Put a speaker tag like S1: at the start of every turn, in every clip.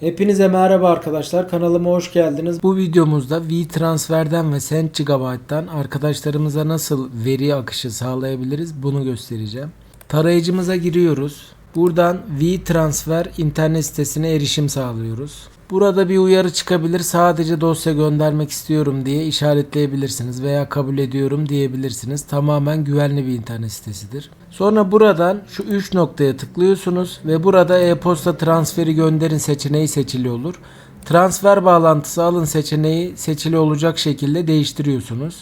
S1: Hepinize merhaba arkadaşlar. Kanalıma hoş geldiniz. Bu videomuzda WeTransfer'den ve SendGigabyte'dan arkadaşlarımıza nasıl veri akışı sağlayabiliriz bunu göstereceğim. Tarayıcımıza giriyoruz. Buradan WeTransfer internet sitesine erişim sağlıyoruz. Burada bir uyarı çıkabilir. Sadece dosya göndermek istiyorum diye işaretleyebilirsiniz veya kabul ediyorum diyebilirsiniz. Tamamen güvenli bir internet sitesidir. Sonra buradan şu 3 noktaya tıklıyorsunuz ve burada e-posta transferi gönderin seçeneği seçili olur. Transfer bağlantısı alın seçeneği seçili olacak şekilde değiştiriyorsunuz.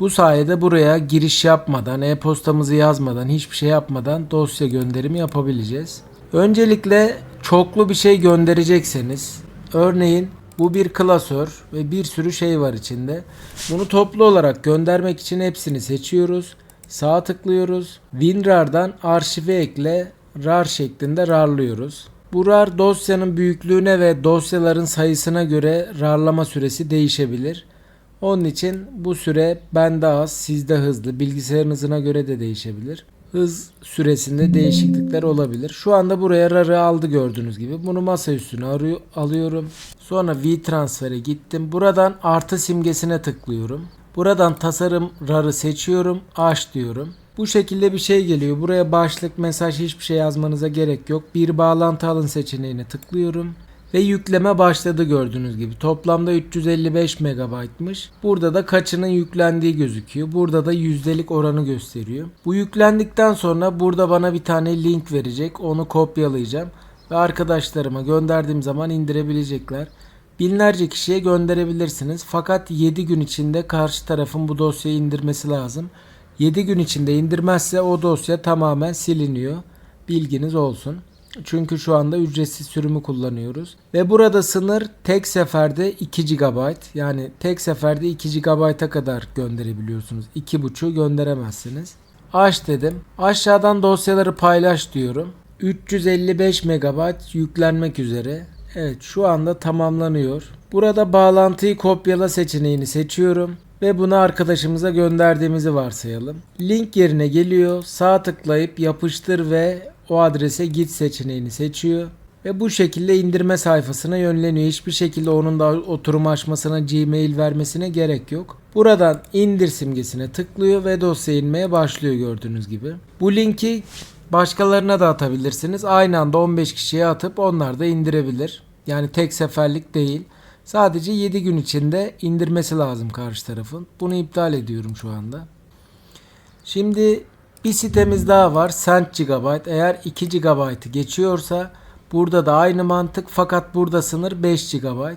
S1: Bu sayede buraya giriş yapmadan, e-postamızı yazmadan, hiçbir şey yapmadan dosya gönderimi yapabileceğiz. Öncelikle çoklu bir şey gönderecekseniz, örneğin bu bir klasör ve bir sürü şey var içinde. Bunu toplu olarak göndermek için hepsini seçiyoruz. Sağ tıklıyoruz. WinRAR'dan arşive ekle, RAR şeklinde RAR'lıyoruz. Bu RAR dosyanın büyüklüğüne ve dosyaların sayısına göre RAR'lama süresi değişebilir. Onun için bu süre bende az, sizde hızlı, bilgisayarınızına göre de değişebilir. Hız süresinde değişiklikler olabilir. Şu anda buraya RAR'ı aldı gördüğünüz gibi. Bunu masa üstüne alıyorum. Sonra V-Transfer'e gittim. Buradan artı simgesine tıklıyorum. Buradan tasarım RAR'ı seçiyorum. Aç diyorum. Bu şekilde bir şey geliyor. Buraya başlık, mesaj hiçbir şey yazmanıza gerek yok. Bir bağlantı alın seçeneğine tıklıyorum. Ve yükleme başladı gördüğünüz gibi. Toplamda 355 megabaytmış. Burada da kaçının yüklendiği gözüküyor. Burada da yüzdelik oranı gösteriyor. Bu yüklendikten sonra burada bana bir tane link verecek. Onu kopyalayacağım. Ve arkadaşlarıma gönderdiğim zaman indirebilecekler. Binlerce kişiye gönderebilirsiniz. Fakat 7 gün içinde karşı tarafın bu dosyayı indirmesi lazım. 7 gün içinde indirmezse o dosya tamamen siliniyor. Bilginiz olsun. Çünkü şu anda ücretsiz sürümü kullanıyoruz. Ve burada sınır tek seferde 2 GB. Yani tek seferde 2 GB'a kadar gönderebiliyorsunuz. 2.5'u gönderemezsiniz. Aç dedim. Aşağıdan dosyaları paylaş diyorum. 355 MB yüklenmek üzere. Evet şu anda tamamlanıyor. Burada bağlantıyı kopyala seçeneğini seçiyorum ve bunu arkadaşımıza gönderdiğimizi varsayalım. Link yerine geliyor. Sağ tıklayıp yapıştır ve o adrese git seçeneğini seçiyor. Ve bu şekilde indirme sayfasına yönleniyor. Hiçbir şekilde onun da oturum açmasına Gmail vermesine gerek yok. Buradan indir simgesine tıklıyor ve dosya inmeye başlıyor gördüğünüz gibi. Bu linki başkalarına da atabilirsiniz. Aynı anda 15 kişiye atıp onlar da indirebilir. Yani tek seferlik değil. Sadece 7 gün içinde indirmesi lazım karşı tarafın. Bunu iptal ediyorum şu anda. Şimdi bir sitemiz daha var. Cent Gigabyte. Eğer 2 GB'ı geçiyorsa burada da aynı mantık fakat burada sınır 5 GB.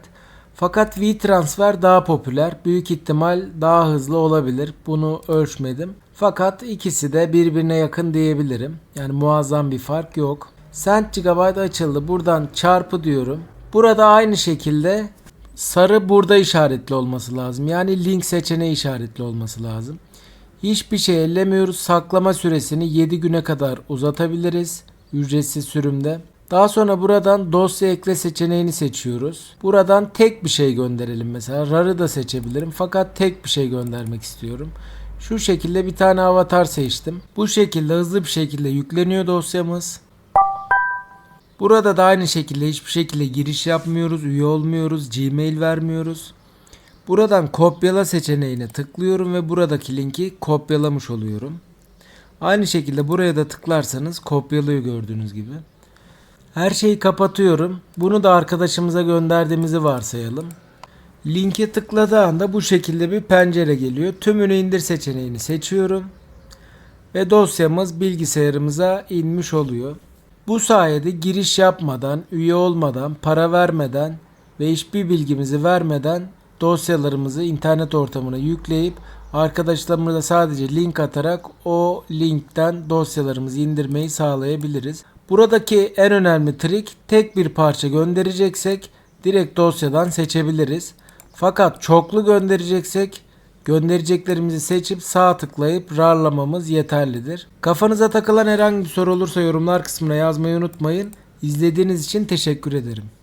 S1: Fakat WeTransfer daha popüler. Büyük ihtimal daha hızlı olabilir. Bunu ölçmedim. Fakat ikisi de birbirine yakın diyebilirim. Yani muazzam bir fark yok. Cent Gigabyte açıldı. Buradan çarpı diyorum. Burada aynı şekilde sarı burada işaretli olması lazım. Yani link seçeneği işaretli olması lazım. Hiçbir şey ellemiyoruz. Saklama süresini 7 güne kadar uzatabiliriz. Ücretsiz sürümde. Daha sonra buradan dosya ekle seçeneğini seçiyoruz. Buradan tek bir şey gönderelim mesela. RAR'ı da seçebilirim fakat tek bir şey göndermek istiyorum. Şu şekilde bir tane avatar seçtim. Bu şekilde hızlı bir şekilde yükleniyor dosyamız. Burada da aynı şekilde hiçbir şekilde giriş yapmıyoruz, üye olmuyoruz, Gmail vermiyoruz. Buradan kopyala seçeneğine tıklıyorum ve buradaki linki kopyalamış oluyorum. Aynı şekilde buraya da tıklarsanız kopyalıyor gördüğünüz gibi. Her şeyi kapatıyorum. Bunu da arkadaşımıza gönderdiğimizi varsayalım. Linke tıkladığı anda bu şekilde bir pencere geliyor. Tümünü indir seçeneğini seçiyorum. Ve dosyamız bilgisayarımıza inmiş oluyor. Bu sayede giriş yapmadan, üye olmadan, para vermeden ve hiçbir bilgimizi vermeden dosyalarımızı internet ortamına yükleyip arkadaşlarımıza sadece link atarak o linkten dosyalarımızı indirmeyi sağlayabiliriz. Buradaki en önemli trik tek bir parça göndereceksek direkt dosyadan seçebiliriz. Fakat çoklu göndereceksek göndereceklerimizi seçip sağ tıklayıp RAR'lamamız yeterlidir. Kafanıza takılan herhangi bir soru olursa yorumlar kısmına yazmayı unutmayın. İzlediğiniz için teşekkür ederim.